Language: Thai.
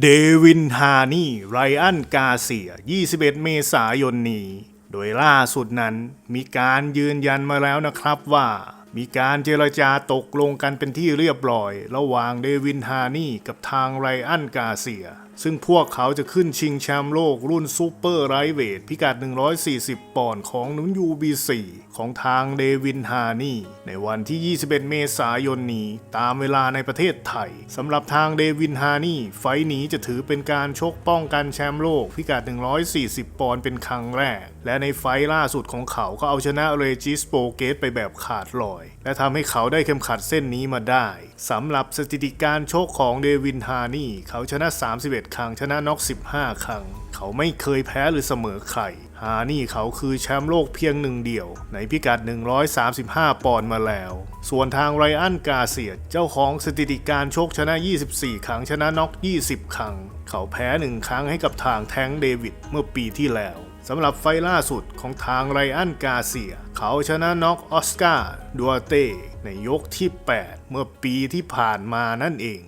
เดวินฮานี่ไรอันกาเซีย 21 เมษายนนี้ โดยล่าสุดนั้นมีการยืนยันมาแล้วนะครับว่า มีการเจรจาตกลงกันเป็นที่เรียบร้อย ระหว่างเดวินฮานี่กับทางไรอันกาเซีย ซึ่งพวกเขาจะขึ้นชิงแชมป์โลกรุ่นซูเปอร์ไรเวทพิกัด 140 ปอนด์ของนุน UBC ของทางเดวินฮานี่ ในวันที่ 21 เมษายนนี้ ตามเวลาในประเทศไทยสำหรับทางเดวินฮานี่ ไฟท์นี้จะถือเป็นการชกป้องกันแชมป์โลกพิกัด 140 ปอนด์เป็นครั้งแรก และในไฟท์ล่าสุดของเขาก็เอาชนะเรจิสโปเกตไปแบบขาดลอยและทำให้เขาได้เข็มขัดเส้นนี้มาได้สำหรับสถิติการโชกของเดวินฮานี่ เขาชนะ 31 ครั้งชนะน็อก 15 ครั้ง เขาไม่เคยแพ้หรือเสมอใครฮานี่เขาคือแชมป์โลกเพียงหนึ่งเดียว ในพิกัด 135 ปอนด์มาแล้ว ส่วนทางไรอันกาเซียเจ้าของสถิติการชกชนะ 24 ครั้งชนะน็อก 20 ครั้ง เขาแพ้หนึ่งครั้งให้กับทางแทงเดวิดเมื่อปีที่แล้ว สำหรับไฟล่าสุดของทางไรอันกาเซีย เขาชนะน็อกออสการ์ดัวเต้ในยกที่ 8 เมื่อปีที่ผ่านมานั่นเอง